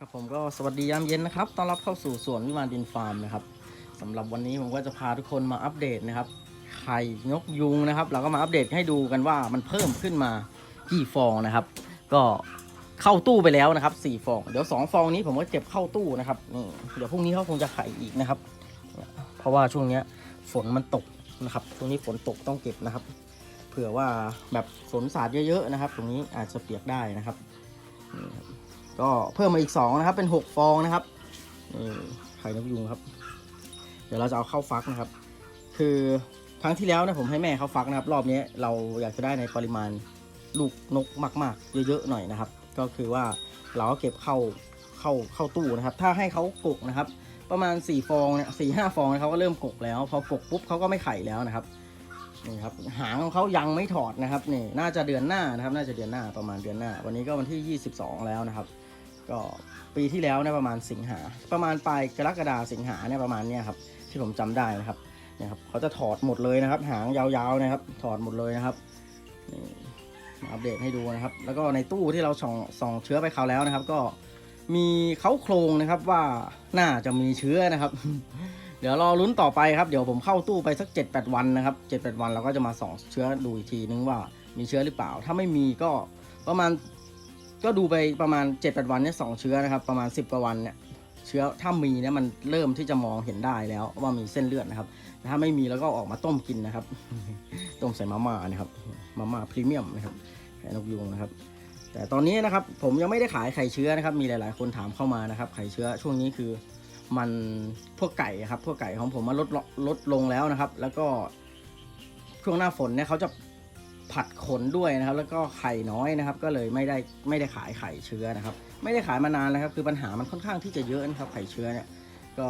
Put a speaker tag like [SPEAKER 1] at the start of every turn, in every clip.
[SPEAKER 1] ครับผมก็สวัสดียามเย็นนะครับต้อนรับเข้าสู่สวนวิมานดินฟาร์มนะครับสำหรับวันนี้ผมก็จะพาทุกคนมาอัปเดตนะครับไข่นกยุงนะครับ เราก็มาอัปเดตให้ดูกันว่ามันเพิ่มขึ้นมากี่ฟองนะครับ ก็เข้าตู้ไปแล้วนะครับสี่ฟอง เดี๋ยวสองฟองนี้ผมก็เก็บเข้าตู้นะครับนี่เดี๋ยวพรุ่งนี้เขาคงจะไข่อีกนะครับ เพราะว่าช่วงเนี้ยฝนมันตกนะครับช่วงนี้ฝนตกต้องเก็บนะครับ เผื่อว่าแบบฝนสาดเยอะๆนะครับ ตรงนี้อาจจะเปียกได้นะครับนี่ครับ ก็เพิ่มมาอีก 2 นะครับ เป็น 6 ฟองนะครับนี่ไข่นกยุงครับ เดี๋ยวเราจะเอาเข้าฟักนะครับ คือครั้งที่แล้วนะผมให้แม่เขาฟักนะครับ รอบนี้เราอยากจะได้ในปริมาณลูกนกมาก ๆ เยอะๆหน่อยนะครับ ก็คือว่าเราก็เก็บเข้าเข้าเข้าตู้นะครับ ถ้าให้เขากกนะครับ ประมาณ 4 ฟองเนี่ยสี่ห้าฟองเนี่ยเขาก็เริ่มกกแล้ว พอกกปุ๊บเขาก็ไม่ไข่แล้วนะครับนี่ครับหางของเขายังไม่ถอดนะครับนี่น่าจะเดือนหน้านะครับ น่าจะเดือนหน้าประมาณเดือนหน้า วันนี้ก็วันที่ 22 แล้วนะครับ ก็ปีที่แล้วเนี่ยประมาณสิงหา ประมาณปลายกรกฎาสิงหาเนี่ยประมาณเนี้ยครับที่ผมจำได้นะครับเนี่ยครับเขาจะถอดหมดเลยนะครับ หางยาวๆนะครับ ถอดหมดเลยนะครับมาอัปเดตให้ดูนะครับ แล้วก็ในตู้ที่เราส่องส่องเชื้อไปคราวแล้วนะครับ ก็มีเขาโครงนะครับว่าน่าจะมีเชื้อนะครับ เดี๋ยวรอลุ้นต่อไปครับเดี๋ยวผมเข้าตู้ไปสัก 7-8 วันนะครับ 7-8 วันเราก็จะมาส่องเชื้อดูอีกทีนึงว่ามีเชื้อหรือเปล่า ถ้าไม่มีก็ประมาณ ก็ดูไปประมาณ7จ็ดวันเนี่ยสองเชื้อนะครับ ประมาณ 10กว่าวันเนี่ยเชื้อถ้ามีเนี่ยมันเริ่มที่จะมองเห็นได้แล้วว่ามีเส้นเลือดนะครับ ถ้าไม่มีแล้วก็ออกมาต้มกินนะครับ ต้มใส่มาม่านะครับมาม่าพรีเมียมนะครับไข่นกยุงนะครับ แต่ตอนนี้นะครับผมยังไม่ได้ขายไข่เชื้อนะครับ มีหลาย ๆ คนถามเข้ามานะครับ ไข่เชื้อช่วงนี้คือมันพวกไก่ครับ พวกไก่ของผมมันลดลดลงแล้วนะครับ แล้วก็ช่วงหน้าฝนเนี่ยเขาจะ ผัดขนด้วยนะครับ แล้วก็ไข่น้อยนะครับ ก็เลยไม่ได้ไม่ได้ขายไข่เชื้อนะครับ ไม่ได้ขายมานานแล้วครับ คือปัญหามันค่อนข้างที่จะเยอะนะครับ ไข่เชื้อเนี่ยก็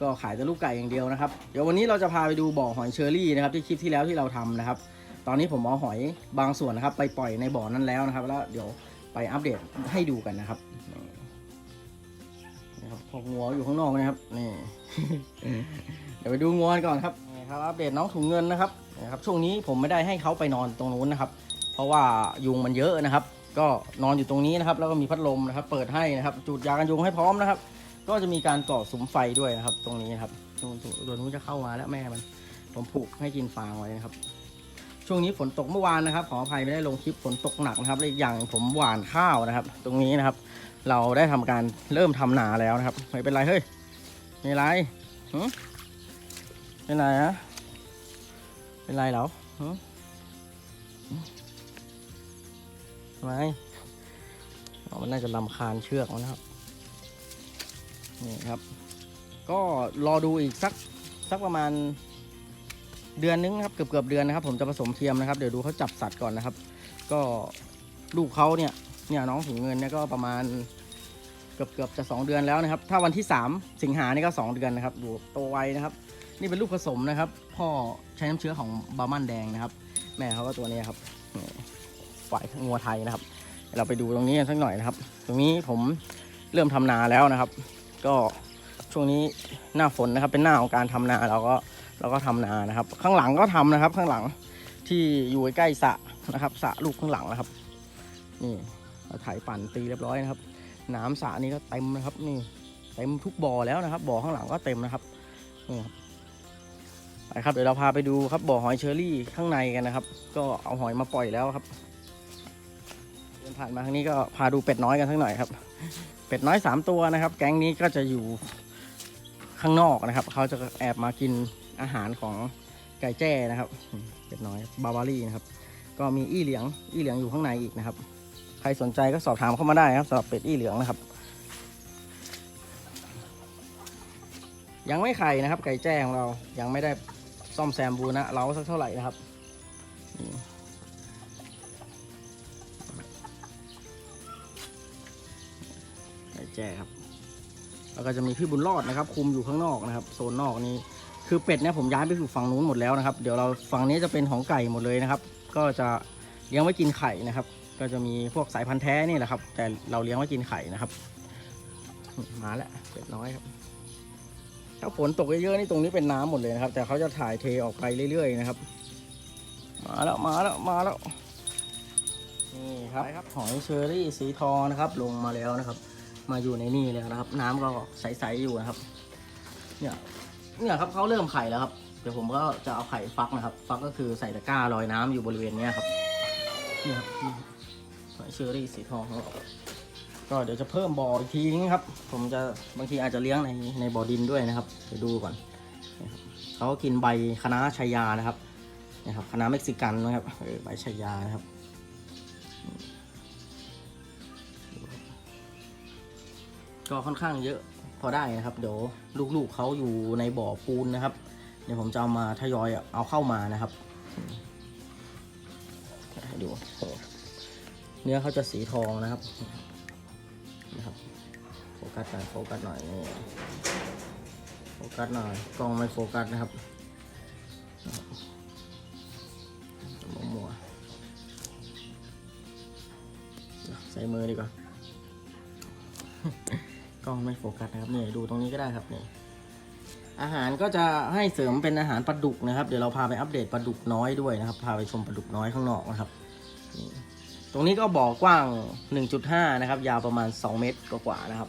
[SPEAKER 1] ก็ขายแต่ลูกไก่อย่างเดียวนะครับ เดี๋ยววันนี้เราจะพาไปดูบ่อหอยเชอรี่นะครับที่คลิปที่แล้วที่เราทำนะครับ ตอนนี้ผมเอาหอยบางส่วนนะครับ ไปปล่อยในบ่อนั้นแล้วนะครับ แล้วเดี๋ยวไปอัปเดตให้ดูกันนะครับนะครับพองัวอยู่ข้างนอกนะครับนี่เดี๋ยวไปดูงวนก่อนครับ ครับอัปเดตน้องถุงเงินนะครับนะครับ ช่วงนี้ผมไม่ได้ให้เขาไปนอนตรงนู้นนะครับ เพราะว่ายุงมันเยอะนะครับ ก็นอนอยู่ตรงนี้นะครับ แล้วก็มีพัดลมนะครับ เปิดให้นะครับ จุดยากันยุงให้พร้อมนะครับ ก็จะมีการก่อสุมไฟด้วยนะครับ ตรงนี้นครับตัวนู้นจะเข้ามาแล้วแม่มัน ผมผูกให้กินฟางไว้นะครับ ช่วงนี้ฝนตกเมื่อวานนะครับ ขออภัยไม่ได้ลงคลิปฝนตกหนักนะครับและอีกอย่างผมหว่านข้าวนะครับ ตรงนี้นะครับ เราได้ทำการเริ่มทำนาแล้วนะครับไม่เป็นไรเฮ้ยไม่ไรหึ เป็นไรฮะ เป็นไรเหรอทำไมมันน่าจะลำคาญเชือกมันนะครับ นี่ครับ ก็รอดูอีกสักสักประมาณเดือนนึงนะครับเกือบเกือบเดือนนะครับ ผมจะผสมเทียมนะครับ เดี๋ยวดูเขาจับสัตว์ก่อนนะครับ ก็ลูกเขาเนี่ยเนี่ยน้องถุงเงินเนี่ยก็ประมาณเกือบเกือบจะสองเดือนแล้วนะครับ ถ้าวันที่สามสิงหานี่ก็สองเดือนนะครับดูโตไวนะครับ นี่เป็นลูกผสมนะครับ พ่อใช้น้ำเชื้อของบาร์มันแดงนะครับ แม่เขาก็ตัวนี้ครับฝ่ายงัวไทยนะครับ เราไปดูตรงนี้กันสักหน่อยนะครับ ตรงนี้ผมเริ่มทำนาแล้วนะครับ ก็ช่วงนี้หน้าฝนนะครับ เป็นหน้าของการทำนาเราก็เราก็ทำนานะครับ ข้างหลังก็ทำนะครับ ข้างหลังที่อยู่ใกล้สะนะครับสะลูกข้างหลังนะครับ นี่เราไถปั่นตีเรียบร้อยนะครับ น้ำสะนี้ก็เต็มนะครับ นี่เต็มทุกบ่อแล้วนะครับ บ่อข้างหลังก็เต็มนะครับนี่ครับ ไปครับเดี๋ยวเราพาไปดูครับบ่อหอยเชอรี่ข้างในกันนะครับ ก็เอาหอยมาปล่อยแล้วครับเดินผ่านมาทางนี้ก็พาดูเป็ดน้อยกันสักหน่อยครับ เป็ดน้อยสามตัวนะครับ แก๊งนี้ก็จะอยู่ข้างนอกนะครับ เขาจะแอบมากินอาหารของไก่แจ้นะครับ เป็ดน้อยบาบารี่นะครับ ก็มีอี้เหลียงอี้เหลียงอยู่ข้างในอีกนะครับ ใครสนใจก็สอบถามเข้ามาได้ครับสำหรับเป็ดอี้เหลืองนะครับ ยังไม่ไข่นะครับ ไก่แจ้ของเรายังไม่ได้ ซ่อมแซมบูนะเราสักเท่าไหร่นะครับนี่แจ้ครับแล้วก็จะมีพี่บุญรอดนะครับ คุมอยู่ข้างนอกนะครับ โซนนอกนี้คือเป็ดเนี่ยผมย้ายไปอยู่ฝั่งนู้นหมดแล้วนะครับ เดี๋ยวเราฝั่งนี้จะเป็นของไก่หมดเลยนะครับ ก็จะเลี้ยงไว้กินไข่นะครับ ก็จะมีพวกสายพันธุ์แท้นี่แหละครับ แต่เราเลี้ยงไว้กินไข่นะครับ มาแล้วเป็ดน้อยครับ ถ้าฝนตกเยอะๆนี่ตรงนี้เป็นน้ำหมดเลยนะครับ แต่เขาจะถ่ายเทออกไปเรื่อยๆนะครับ มาแล้วมาแล้วมาแล้วนี่ครับหอยเชอรี่สีทองนะครับ ลงมาแล้วนะครับ มาอยู่ในนี่เลยนะครับ น้ำก็ใสๆอยู่นะครับ เนี่ยเนี่ยครับเขาเริ่มไข่แล้วครับเดี๋ยวผมก็จะเอาไข่ฟักนะครับ ฟักก็คือใส่ตะกร้าลอยน้ำอยู่บริเวณเนี้ยครับนี่ครับนี่หอยเชอรี่สีทองของเรา ก็เดี๋ยวจะเพิ่มบ่ออีกทีนึงครับ ผมจะบางทีอาจจะเลี้ยงในในบ่อดินด้วยนะครับเดี๋ยวดูก่อนเขากินใบคะน้าชายานะครับนะครับคะน้าเม็กซิกันนะครับใบชายานะครับก็ค่อนข้างเยอะพอได้นะครับ เดี๋ยวลูกๆเขาอยู่ในบ่อปูนนะครับ เดี๋ยวผมจะเอามาทยอยเอาเข้ามานะครับดูเนื้อเขาจะสีทองนะครับ กัสหน่อยโฟกัสหน่อยนี่โฟกัสหน่อยกล้องไม่โฟกัสนะครับนะครับมัวใส่มือดีกว่ากล้องไม่โฟกัสนะครับนี่ดูตรงนี้ก็ได้ครับนี่อาหารก็จะให้เสริมเป็นอาหารปลาดุกนะครับ เดี๋ยวเราพาไปอัปเดตปลาดุกน้อยด้วยนะครับ พาไปชมปลาดุกน้อยข้างนอกนะครับตรงนี้ก็บ่อกว้าง 1.5 นะครับ ยาวประมาณ 2 เมตรกว่าๆนะครับ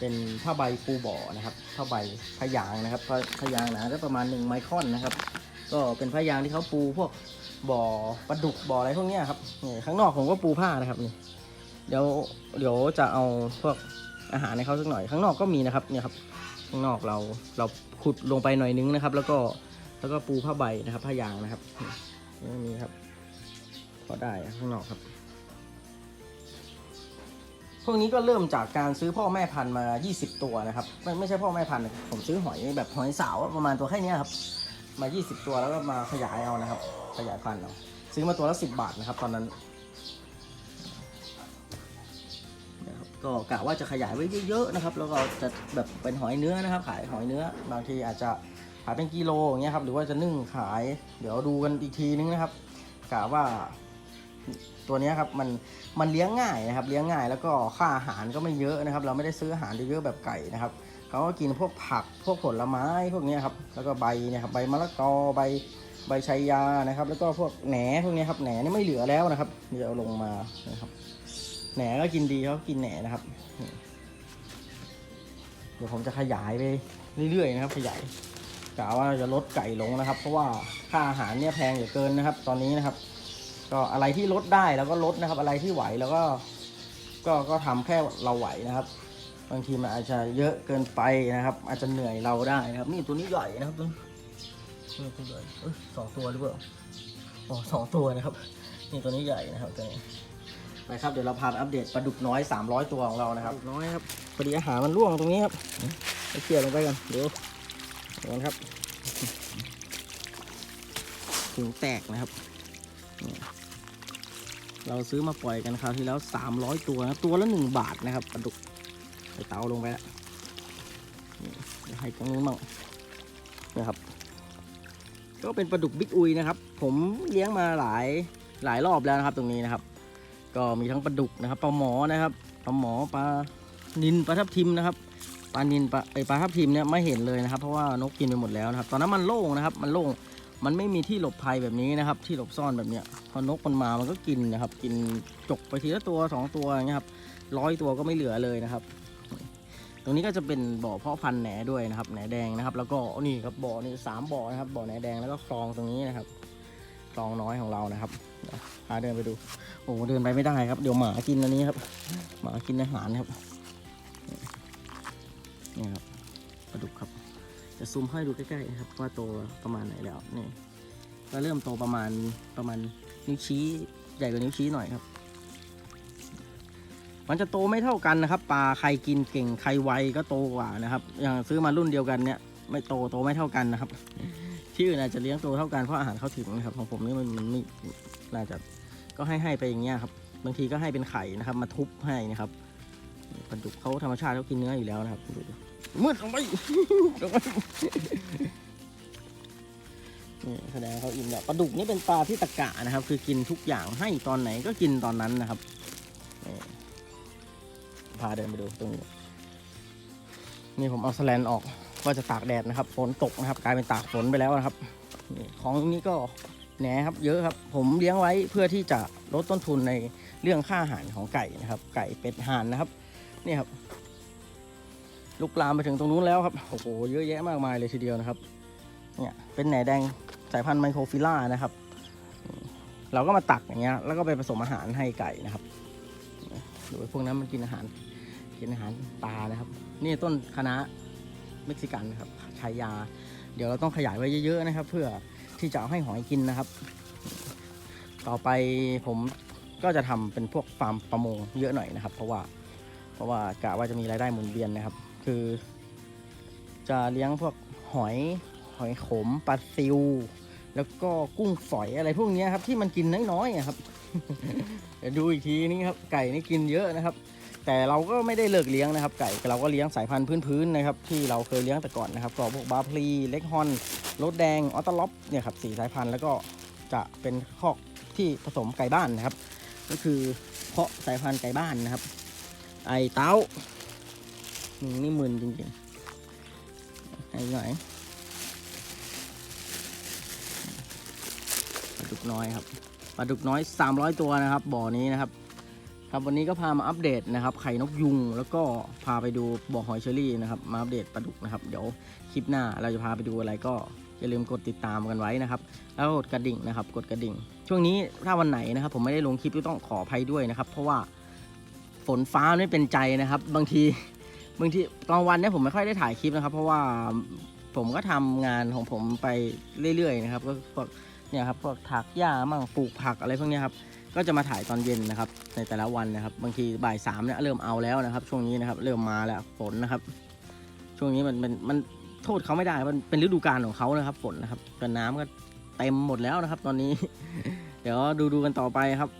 [SPEAKER 1] เป็นผ้าใบปูบ่อนะครับผ้าใบพยางนะครับผ้าพยางหนาก็ประมาณ1ไมครอนนะครับ ก็เป็นพยางที่เขาปูพวกบ่อปลาดุกบ่ออะไรพวกนี้ครับนี่ข้างนอกผมก็ปูผ้านะครับนี่เดี๋ยวเดี๋ยวจะเอาพวกอาหารให้เขาสักหน่อย ข้างนอกก็มีนะครับเนี่ยครับข้างนอกเราเราขุดลงไปหน่อยนึงนะครับ แล้วก็แล้วก็ปูผ้าใบนะครับผ้ายางนะครับนี่มีครับพอได้ข้างนอกครับ วกนี้ก็เริ่มจากการซื้อพ่อแม่พันธุ์มา 20 ตัวนะครับไม่ไม่ใช่พ่อแม่พันธุ์ผมซื้อหอยแบบหอยสาวประมาณตัวแค่นี้ครับมา 20 ตัวแล้วก็มาขยายเอานะครับ ขยายพันธุ์เอาซื้อมาตัวละ 10 บาทนะครับ ตอนนั้นนะครับก็กะว่าจะขยายไว้เยอะๆนะครับ แล้วก็จะแบบเป็นหอยเนื้อนะครับ ขายหอยเนื้อ บางทีอาจจะขายเป็นกิโลอย่างเงี้ยครับหรือว่าจะนึ่งขาย เดี๋ยวดูกันอีกทีนึงนะครับกะว่า ตัวนี้ครับมันมันเลี้ยงง่ายนะครับเลี้ยงง่ายแล้วก็ค่าอาหารก็ไม่เยอะนะครับ เราไม่ได้ซื้ออาหารเยอะๆแบบไก่นะครับเขาก็กินพวกผักพวกผลไม้พวกนี้ครับแล้วก็ใบเนี่ยครับใบมะละกอใบใบชายานะครับ แล้วก็พวกแหนพวกนี้ครับแหนนี่ไม่เหลือแล้วนะครับเดี๋ยวลงมานะครับแหนก็กินดีเขากินแหนนะครับ เดี๋ยวผมจะขยายไปเรื่อยๆนะครับ ขยายกะว่าจะลดไก่ลงนะครับ เพราะว่าค่าอาหารเนี่ยแพงเหลือเกินนะครับ ตอนนี้นะครับ ก็อะไรที่ลดได้แล้วก็ลดนะครับ อะไรที่ไหวแล้วก็ก็ก็ทำแค่เราไหวนะครับ บางทีมันอาจจะเยอะเกินไปนะครับ อาจจะเหนื่อยเราได้นะครับ นี่ตัวนี้ใหญ่นะครับตัวนี้นี่ตัวใหญ่เอ้ยสองตัวหรือเปล่าอ๋อสองตัวนะครับ นี่ตัวนี้ใหญ่นะครับตัวนี้ไปครับเดี๋ยวเราพาไปอัปเดตปลาดุกน้อย 300 ตัวของเรานะครับน้อยครับพอดีอาหารมันร่วงตรงนี้ครับไปเขี่ยลงไปกันเดี๋ยวเดี๋ยวนะครับถึงแตกนะครับนี่ เราซื้อมาปล่อยกันคราวที่แล้ว 300 ตัวนะตัวละ 1 บาทนะครับปลาดุกใส่เตาลงไปแล้วให้ตรงนู้นบ้างนะครับ ก็เป็นปลาดุกบิ๊กอุยนะครับ ผมเลี้ยงมาหลายหลายรอบแล้วนะครับ ตรงนี้นะครับ ก็มีทั้งปลาดุกนะครับปลาหมอนะครับปลาหมอปลานินปลาทับทิมนะครับปลานินปลาไอปลาทับทิมเนี่ยไม่เห็นเลยนะครับ เพราะว่านกกินไปหมดแล้วนะครับ ตอนนั้นมันโล่งนะครับ มันโล่ง มันไม่มีที่หลบภัยแบบนี้นะครับ ที่หลบซ่อนแบบเนี้ยพอนกมันมามันก็กินนะครับ กินจกไปทีละตัวสองตัวอย่างเงี้ยครับร้อยตัวก็ไม่เหลือเลยนะครับ ตรงนี้ก็จะเป็นบ่อเพาะพันธุ์แหนด้วยนะครับแหนแดงนะครับ แล้วก็นี่ครับบ่อนี่สามบ่อนะครับบ่อแหนแดงแล้วก็คลองตรงนี้นะครับคลองน้อยของเรานะครับพาเดินไปดู โอ้เดินไปไม่ได้ครับ เดี๋ยวหมากินอันนี้ครับ หมากินอาหารครับนี่ครับปลาดุกครับ จะซูมให้ดูใกล้ๆนะครับว่าโตประมาณไหนแล้วนี่ก็เริ่มโตประมาณประมาณนิ้วชี้ใหญ่กว่านิ้วชี้หน่อยครับ มันจะโตไม่เท่ากันนะครับปลาใครกินเก่งใครไวก็โตกว่านะครับ อย่างซื้อมารุ่นเดียวกันเนี่ยไม่โตโตไม่เท่ากันนะครับ ที่อื่นอาจจะเลี้ยงโตเท่ากันเพราะอาหารเขาถึงนะครับ ของผมนี่มันมันไม่น่าจะก็ให้ให้ไปอย่างเงี้ยครับ บางทีก็ให้เป็นไข่นะครับ มาทุบให้นะครับปลาดุกเขาธรรมชาติเขากินเนื้ออยู่แล้วนะครับดูดิ มืดลงไปลงไปนี่แสดงเขาอิ่มแล้วปลาดุกนี่เป็นปลาที่ตะกะนะครับ คือกินทุกอย่างให้ตอนไหนก็กินตอนนั้นนะครับนี่พาเดินไปดูตรงนี้นี่ผมเอาสแลนออกว่าจะตากแดดนะครับฝนตกนะครับ กลายเป็นตากฝนไปแล้วนะครับนี่ของนี้ก็แหนครับ เยอะครับ ผมเลี้ยงไว้เพื่อที่จะลดต้นทุนในเรื่องค่าอาหารของไก่นะครับ ไก่เป็ดห่านนะครับ นี่ครับ ลุกลามไปถึงตรงนู้นแล้วครับโอ้โหเยอะแยะมากมายเลยทีเดียวนะครับเนี่ยเป็นแหนแดงสายพันธุ์ไมโครฟิล่านะครับ เราก็มาตักอย่างเงี้ยแล้วก็ไปผสมอาหารให้ไก่นะครับดูพวกนั้นมันกินอาหารกินอาหารปลานะครับ นี่ต้นคะน้าเม็กซิกันนะครับชายา เดี๋ยวเราต้องขยายไว้เยอะๆนะครับ เพื่อที่จะเอาให้หอยกินนะครับ ต่อไปผมก็จะทำเป็นพวกฟาร์มประมงเยอะหน่อยนะครับ เพราะว่าเพราะว่ากะว่าจะมีรายได้หมุนเวียนนะครับ คือ จะเลี้ยงพวกหอยหอยขมปลาซิว แล้วก็กุ้งฝอยอะไรพวกนี้ครับ ที่มันกินน้อยๆครับเดี๋ยวดูอีกทีนี้ครับ ไก่นี่กินเยอะนะครับ แต่เราก็ไม่ได้เลิกเลี้ยงนะครับ ไก่เราก็เลี้ยงสายพันธุ์พื้นๆนะครับ ที่เราเคยเลี้ยงแต่ก่อนนะครับก็พวกบาพลีเล็กฮอนรถแดงออตล็อปเนี่ยครับสี่สายพันธุ์แล้วก็จะเป็นคอกที่ผสมไก่บ้านนะครับ ก็คือเพาะสายพันธุ์ไก่บ้านนะครับ ไอเต้า นี่มึนจริงๆไอ้หน่อยปลาดุกน้อยครับปลาดุกน้อย 300 ตัวนะครับ บ่อนี้นะครับ ครับวันนี้ก็พามาอัปเดตนะครับ ไข่นกยุง แล้วก็พาไปดูบ่อหอยเชอรี่นะครับมาอัปเดตปลาดุกนะครับ เดี๋ยวคลิปหน้าเราจะพาไปดูอะไรก็อย่าลืมกดติดตามกันไว้นะครับ แล้วกดกระดิ่งนะครับ กดกระดิ่ง ช่วงนี้ถ้าวันไหนนะครับ ผมไม่ได้ลงคลิปก็ต้องขออภัยด้วยนะครับ เพราะว่าฝนฟ้าไม่เป็นใจนะครับ บางที บางทีกลางวันเนี่ยผมไม่ค่อยได้ถ่ายคลิปนะครับ เพราะว่าผมก็ทำงานของผมไปเรื่อยๆนะครับ ก็พวกเนี่ยครับพวกถักหญ้ามั่งปลูกผักอะไรพวกนี้ครับก็จะมาถ่ายตอนเย็นนะครับ ในแต่ละวันนะครับ บางทีบ่ายสามเนี่ยเริ่มเอาแล้วนะครับ ช่วงนี้นะครับ เริ่มมาแล้วฝนนะครับ ช่วงนี้มันมันมันโทษเขาไม่ได้ มันเป็นฤดูกาลของเขานะครับ ฝนนะครับก็น้ำก็เต็มหมดแล้วนะครับ ตอนนี้ เดี๋ยวดูดูกันต่อไปครับ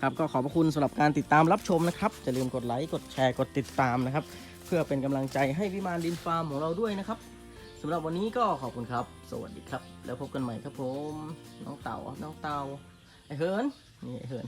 [SPEAKER 1] ครับก็ขอบพระคุณสำหรับการติดตามรับชมนะครับอย่าลืมกดไลค์กดแชร์กดติดตามนะครับ เพื่อเป็นกำลังใจให้วิมานดินฟาร์มของเราด้วยนะครับสำหรับวันนี้ก็ขอบคุณครับ สวัสดีครับ แล้วพบกันใหม่ครับผม น้องเต่าน้องเต่าไอเฮิร์นนี่ไอเฮิร์น